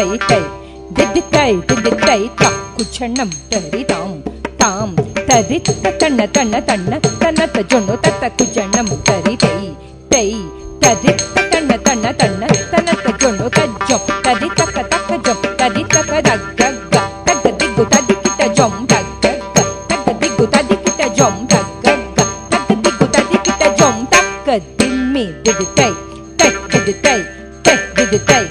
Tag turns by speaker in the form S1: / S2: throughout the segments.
S1: Tie டை திடு டை திடு டை தக்குச்சணம் தரிதாம் தாம் தரி தித்த தண்ண தண்ண தண்ண தன்னத்த ஜொன்னு தத்த குஜணம் தரி தை தை தரி தித்த தண்ண தண்ண தண்ண தன்னத்த ஜொன்னு தஜ்ஜம் தரி தக்க தக்க ஜம் தரி தக்க தக்க தக்க திக்கு ததி கிட்ட ஜம் தக்க தக்க திக்கு ததி கிட்ட ஜம் தக்க தக்க திக்கு ததி கிட்ட ஜம் தக்க திம்மி திடு டை டை திடு டை டை திடு டை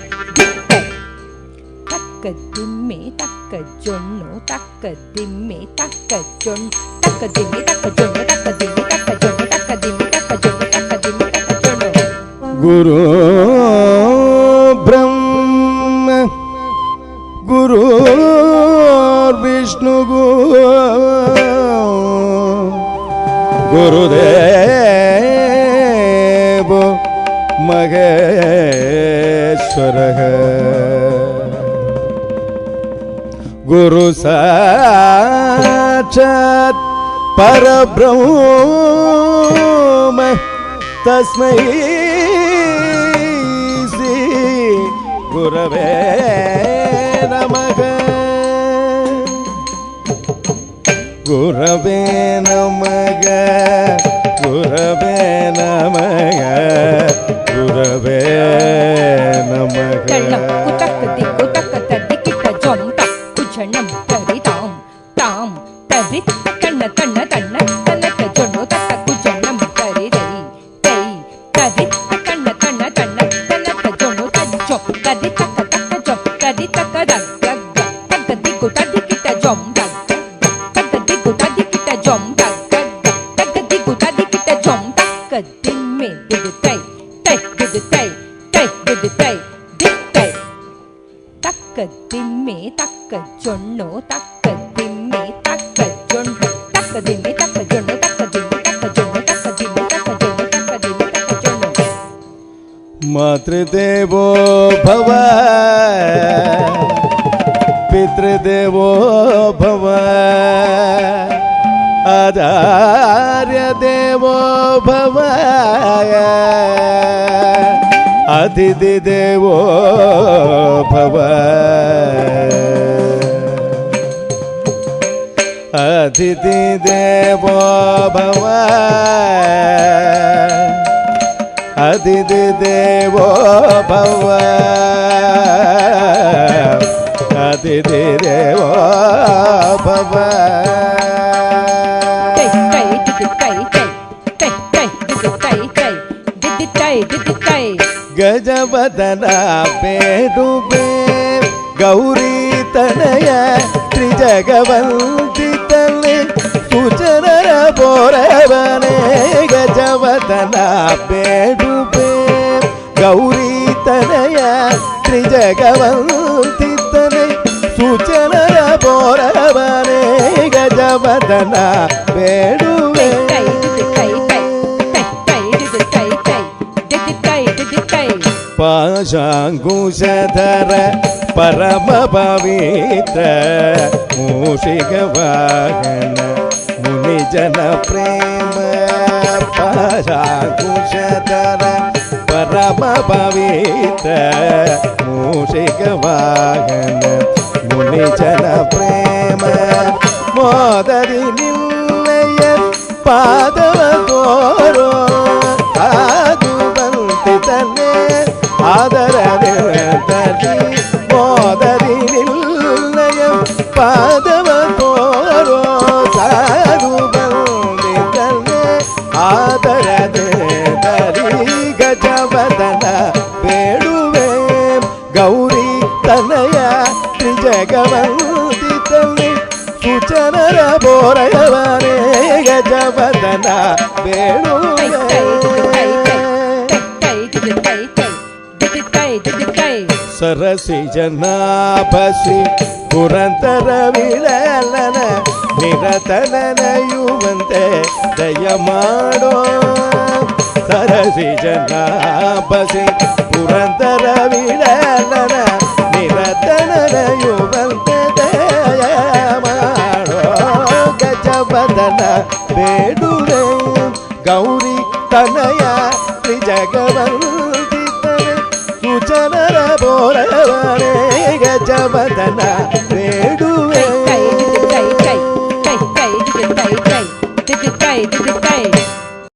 S1: ತಕ್ಕ ದಿಮ್ಮೆ ತಕ್ಕ ಜೊಣ್ಣು ತಕ್ಕ ದಿಮ್ಮೆ ತಕ್ಕ ಜೊಣ್ಣು ತಕ್ಕ ದಿಮ್ಮೆ ತಕ್ಕ ಜೊಣ್ಣು ತಕ್ಕ ದಿಮ್ಮೆ ತಕ್ಕ ಜೊಣ್ಣು ತಕ್ಕ ದಿಮ್ಮೆ ತಕ್ಕ ಜೊಣ್ಣು ತಕ್ಕ ದಿಮ್ಮೆ ತಕ್ಕ ಜೊಣ್ಣು
S2: ಗುರು ಬ್ರಹ್ಮ ಗುರು ವಿಷ್ಣು ಗುರುದೇವ ಮಹೇಶ್ವರ குரு சாட்சாத் பரபிரம தஸ்மை குரவே நமக. குரவே நமக குரவே நமக குரவே நமக.
S1: ದಿಮ್ಮೆ ತಕ್ಕ ಜೊಣ್ಣು ತಕ್ಕ ದಿಮ್ಮೆ ತಕ್ಕ ಜೊಂಡು ತಕ್ಕ ದಿಮ್ಮೆ ತಕ್ಕ ಜೊಂಡು ತಕ್ಕ ದಿಮ್ಮೆ ತಕ್ಕ ಜೊಂಡು ತಕ್ಕ ದಿಮ್ಮೆ ತಕ್ಕ ಜೊಂಡು ತಕ್ಕ ದಿಮ್ಮೆ ತಕ್ಕ ಜೊಂಡು
S2: ಮಾತೃದೇವೋ ಭವ पितृदेवो भव आचार्यदेवो भव अतिथिदेवो भव अतिथि देव भव। अतिथि देव भव। अतिथि देव भव। बदना दुबे गौरी तनय त्रिजगवल ಚರಣ ಬೋರವನೇ ಗಜವದನ ಬೇಡುಬೆ ಗೌರಿ ತನಯ ತ್ರಿಜಗವಂತಿತ್ತನೆ ಸುಚರಣ ಬೋರವನೇ ಗಜವದನ ಬೇಡುವೆ ಪಾಶಾಂಕುಶಧರ ಪರಮ ಪವಿತ್ರ ಮೂಷಿಕ ವಾಹನ ಮುನಿ ಜನ ಪ್ರೇಮ ಪಾಶಾಂಕುಶಧರ ಪರಮ ಪವಿತ್ರ ಮೂಷಿಕ ವಾಹನ ಮುನಿ ಜನ ಪ್ರೇಮ ಮೋದರಿ ನಿನ್ನಯ ಪಾದವ ತೋರೋ ಸುಚನರ ಬೋರಯವನೇ ಗಜವದನ ಬೇಡುವೆ ಸರಸಿ ಜನಾಭಸಿ ಪುರಂತರ ವಿಳಲನ ನಿರತನಯುವಂತೆ ದಯ ಮಾಡೋ ಸರಸಿ ಜನಾಭಸಿ ಪುರಂತರ ವಿಳಲನ తన వేడు గౌరీ తనయ త్రిజగవర్జిత సుచనర బోరవరే గజవదన